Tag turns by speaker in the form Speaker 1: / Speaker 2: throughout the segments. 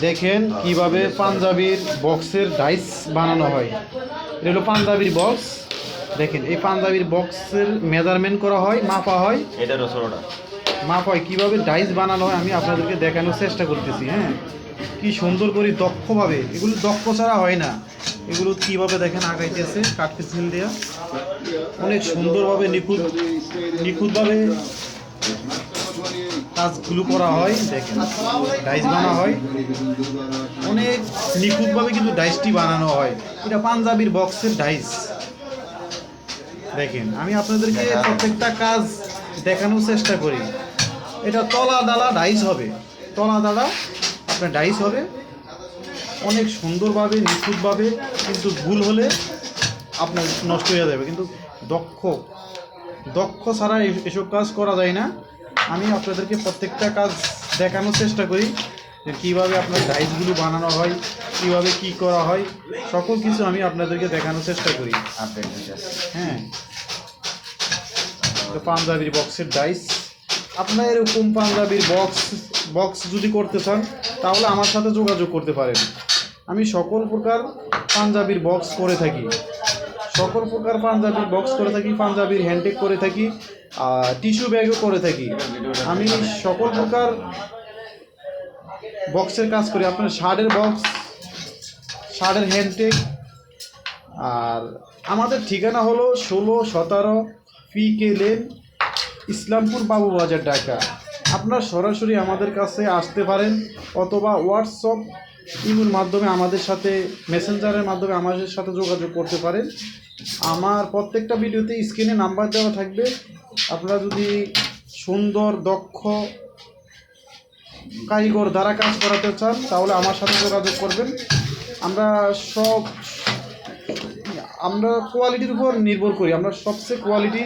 Speaker 1: দেখেন কীভাবে পাঞ্জাবির বক্সের ডাইস বানানো হয়। এটা হলো পাঞ্জাবির বক্স। দেখেন এই পাঞ্জাবির বক্সের মেজারমেন্ট করা হয় মাপা হয়।
Speaker 2: এটা রসুনটা
Speaker 1: মাপ হয় কীভাবে ডাইস বানানো হয় আমি আপনাদেরকে দেখানোর চেষ্টা করতেছি হ্যাঁ? কি সুন্দর করে দক্ষভাবে এগুলো দক্ষ ছাড়া হয় না। এগুলো কীভাবে দেখেন আগাইতেছে কাঠ পেন্সিল দেওয়া অনেক সুন্দরভাবে নিখুঁত নিখুঁতভাবে কাজগুলো করা হয়, দেখেন, ডাইস বানা হয়। অনেক নিখুঁতভাবে কিন্তু ডাইসটি বানানো হয়। এটা পাঞ্জাবির বক্সের ডাইস। দেখেন, আমি আপনাদেরকে প্রত্যেকটা কাজ দেখানোর চেষ্টা করি। এটা তলা ডালা ডাইস হবে। তলা ডালা আপনার ডাইস হবে। অনেক সুন্দরভাবে, নিখুঁতভাবে, কিন্তু ভুল হলে আপনার নষ্ট হয়ে যাবে। কিন্তু দক্ষ দক্ষ ছাড়া এসব কাজ করা যায় না। আমি আপনাদেরকে প্রত্যেকটা কাজ দেখানোর চেষ্টা করি যে কীভাবে আপনার ডাইসগুলো বানানো হয় কীভাবে কি করা হয় সকল কিছু আমি আপনাদেরকে দেখানোর চেষ্টা করি। হ্যাঁ পাঞ্জাবির বক্সের ডাইস আপনার এরকম পাঞ্জাবির বক্স বক্স যদি করতে চান তাহলে আমার সাথে যোগাযোগ করতে পারেন। আমি সকল প্রকার পাঞ্জাবির বক্স করে থাকি। সকল প্রকার পাঞ্জাবির বক্স করে থাকি পাঞ্জাবির হ্যান্ডটেক করে থাকি। টিস্যু ব্যাগও করে থাকি। আমি সকল প্রকার বক্সের কাজ করি। আপনার শার্টের বক্স শার্টের হ্যান্ডটেক আর আমাদের ঠিকানা হলো ষোলো সতেরো P K lane Islampur Babubazar Dhaka. আপনার সরাসরি আমাদের কাছে আসতে পারেন অথবা হোয়াটসঅ্যাপ ইমোর মাধ্যমে আমাদের সাথে, মেসেঞ্জারের মাধ্যমে আমাদের সাথে যোগাযোগ করতে পারেন। আমার প্রত্যেকটা ভিডিওতে স্ক্রিনে নাম্বার দেওয়া থাকবে। আপনারা যদি সুন্দর, দক্ষ, কারিগর দ্বারা কাজ করাতে চান, তাহলে আমার সাথে যোগাযোগ করবেন। আমরা সব, আমরা কোয়ালিটির উপর নির্ভর করি। আমরা সবচেয়ে কোয়ালিটি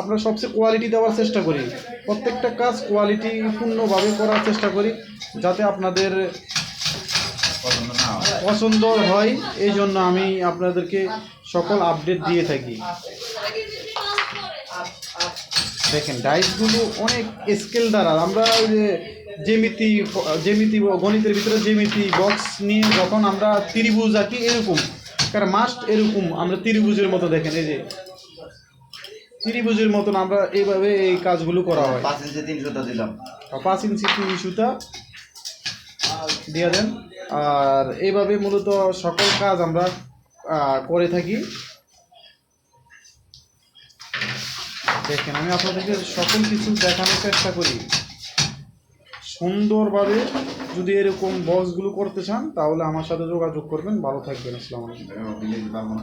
Speaker 1: আমরা সবচেয়ে কোয়ালিটি দেওয়ার চেষ্টা করি। প্রত্যেকটা কাজ কোয়ালিটি পূর্ণভাবে করার চেষ্টা করি, যাতে আপনাদের
Speaker 2: পছন্দ হয়।
Speaker 1: এই জন্য আমি আপনাদেরকে সকল আপডেট দিয়ে থাকি। দেখেন ডাইসগুলো অনেক স্কেল দ্বারা আমরা ওই যে জ্যামিতি জ্যামিতি গণিতের ভিতরে জ্যামিতি বক্স নিয়ে যখন আমরা ত্রিভুজ আঁকি এরকম। কারণ মাস্ট এরকম আমরা ত্রিভুজের মতো দেখেন এই যে। ত্রিভুজের মতন আমরা এইভাবে এই কাজগুলো করা হয়।
Speaker 2: পাঁচ ইঞ্চি তিনশোটা দিলাম।
Speaker 1: পাঁচ ইঞ্চি তিন সুতা। দিয়ে দেন। আর এইভাবে মূলত সকল কাজ আমরা করে থাকি। দেখেন, আমি আপনাদেরকে সকল কিছু দেখানোর চেষ্টা করি। সুন্দরভাবে যদি এরকম বক্সগুলো করতে চান, তাহলে আমার সাথে যোগাযোগ করবেন। ভালো থাকবেন। আসসালামু আলাইকুম।